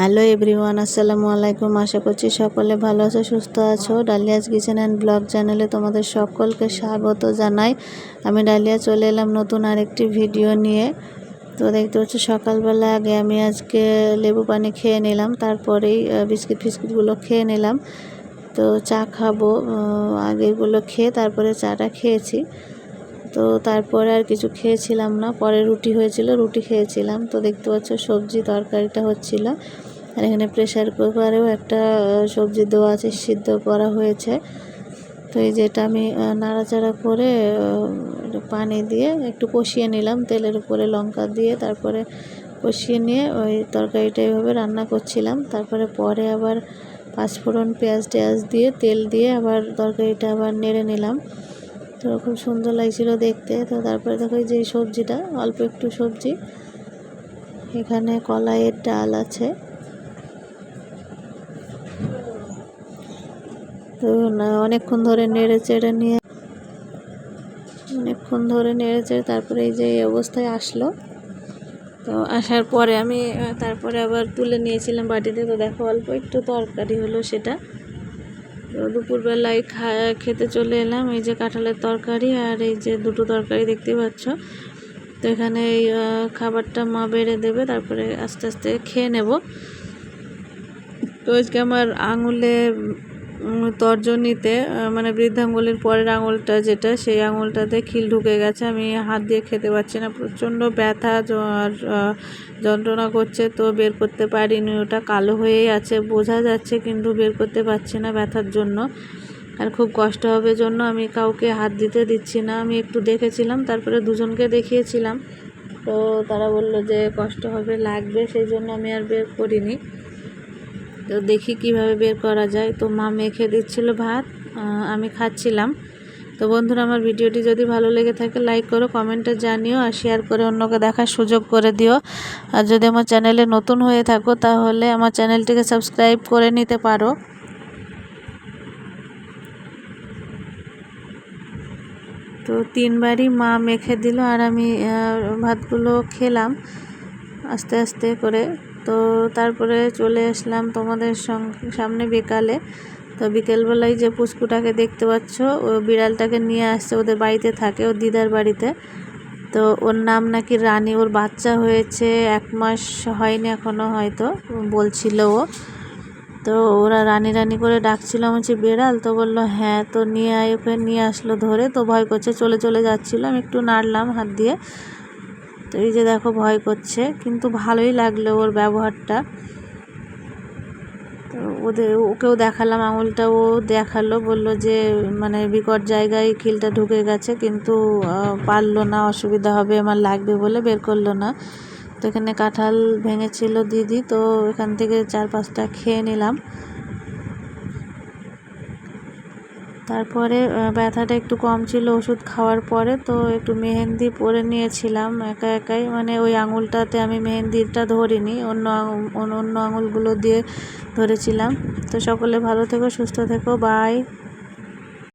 Hello everyone আসসালামু আলাইকুম আশা করছি সকলে ভালো আছো, সুস্থ আছো। ডালিয়াস কিচেন অ্যান্ড ব্লগ চ্যানেলে তোমাদের সকলকে স্বাগত জানাই। আমি ডালিয়া চলে এলাম নতুন আরেকটি ভিডিও নিয়ে। তো দেখতে হচ্ছে সকালবেলা আগে আমি আজকে লেবু পানি খেয়ে নিলাম, তারপরেই বিস্কিট ফিস্কিটগুলো খেয়ে নিলাম। তো চা খাব আগে এগুলো খেয়ে তারপরে চাটা খেয়েছি। তো তারপরে আর কিছু খেয়েছিলাম না। পরে রুটি হয়েছিল, রুটি খেয়েছিলাম। তো দেখতে পাচ্ছ সবজি তরকারিটা হচ্ছিল। আর এখানে প্রেশার কুকারেও একটা সবজি দেওয়া আছে, সিদ্ধ করা হয়েছে। তো এই যেটা আমি নাড়াচাড়া করে পানি দিয়ে একটু কষিয়ে নিলাম তেলের উপরে লঙ্কা দিয়ে। তারপরে কষিয়ে নিয়ে ওই তরকারিটা এইভাবে রান্না করছিলাম। তারপরে পরে আবার পাঁচফোড়ন পেঁয়াজ টেয়াজ দিয়ে তেল দিয়ে আবার তরকারিটা আবার নেড়ে নিলাম। তো খুব সুন্দর লাগছিল দেখতে। তো তারপরে দেখো যে সবজিটা, অল্প একটু সবজি। এখানে কলাইয়ের ডাল আছে। তো অনেকক্ষণ ধরে নেড়ে চেড়ে নিয়ে, অনেকক্ষণ ধরে নেড়ে চেড়ে তারপরে এই যে এই অবস্থায় আসলো। তো আসার পরে আমি, তারপরে আবার তুলে নিয়েছিলাম বাটিতে। তো দেখো অল্প একটু তরকারি হলো সেটা। তো দুপুরবেলায় খা খেতে চলে এলাম। এই যে কাঁঠালের তরকারি আর এই যে দুটো তরকারি দেখতে পাচ্ছ। তো এখানে এই খাবারটা মা বেড়ে দেবে, তারপরে আস্তে আস্তে খেয়ে নেব। তো আজকে আমার আঙুলে তর্জনীতে মানে বৃদ্ধাঙ্গুলির পরের আঙুলটা যেটা, সেই আঙুলটাতে খিল ঢুকে গেছে। আমি হাত দিয়ে খেতে পারছি না, প্রচণ্ড ব্যথা আর যন্ত্রণা করছে, তো বের করতে পারিনি। ওটা কালো হয়েই আছে, বোঝা যাচ্ছে, কিন্তু বের করতে পারছি না ব্যথার জন্য। আর খুব কষ্ট হবে জন্য আমি কাউকে হাত দিতে দিচ্ছি না। আমি একটু দেখেছিলাম, তারপরে দুজনকে দেখিয়েছিলাম। তো তারা বলল যে কষ্ট হবে, লাগবে, সেই জন্য আমি আর বের করিনি। তো দেখি কীভাবে বের করা যায়। তো মা মেখে দিচ্ছিল ভাত আমি খাচ্ছিলাম। তো বন্ধুরা, আমার ভিডিওটি যদি ভালো লেগে থাকে, লাইক করো, কমেন্টে জানিও আর শেয়ার করে অন্যকে দেখার সুযোগ করে দিও। আর যদি আমার চ্যানেলে নতুন হয়ে থাকো, তাহলে আমার চ্যানেলটিকে সাবস্ক্রাইব করে নিতে পারো। তো তিনবারই মা মেখে দিল আর আমি ভাতগুলো খেলাম। আস্তে আস্তে করে। তো তারপরে চলে আসলাম তোমাদের সামনে বিকালে। তো বিকেলবেলায় যে পুষ্কুটাকে দেখতে পাচ্ছ, ও বিড়ালটাকে নিয়ে আসছে, ওদের বাড়িতে থাকে ওর দিদার বাড়িতে। তো ওর নাম নাকি রানী, ওর বাচ্চা হয়েছে, এক মাস হয়নি এখনও হয়তো, বলছিল ও। তো ওরা রানী রানী করে ডাকছিল আমি বেড়াল, তো বলল হ্যাঁ তো নিয়ে আয়, ওকে নিয়ে আসলো ধরে। তো ভয় করছে, চলে চলে যাচ্ছিল। আমি একটু নাড়লাম হাত দিয়ে। তো এই যে দেখো ভয় করছে, কিন্তু ভালোই লাগল ওর ব্যবহারটা। তো ওদের, ওকেও দেখালাম আঙুলটা ও দেখাল, বলল যে মানে বিকট জায়গায় খিলটা ঢুকে গেছে, কিন্তু পারল না, অসুবিধা হবে, আমার লাগবে বলে বের করল না। তো এখানে কাঁঠাল ভেঙেছিল দিদি, তো এখান থেকে চার পাঁচটা খেয়ে নিলাম। তারপরে ব্যথাটা একটু কম ছিল ওষুধ খাওয়ার পরে, তো একটু মেহেন্দি পরে নিয়েছিলাম একা একাই। মানে ওই আঙুলটাতে আমি মেহেন্দিটা ধরিনি অন্য অন্য আঙুলগুলো দিয়ে ধরেছিলাম। তো সকলে ভালো থেকো, সুস্থ থেকো, বাই।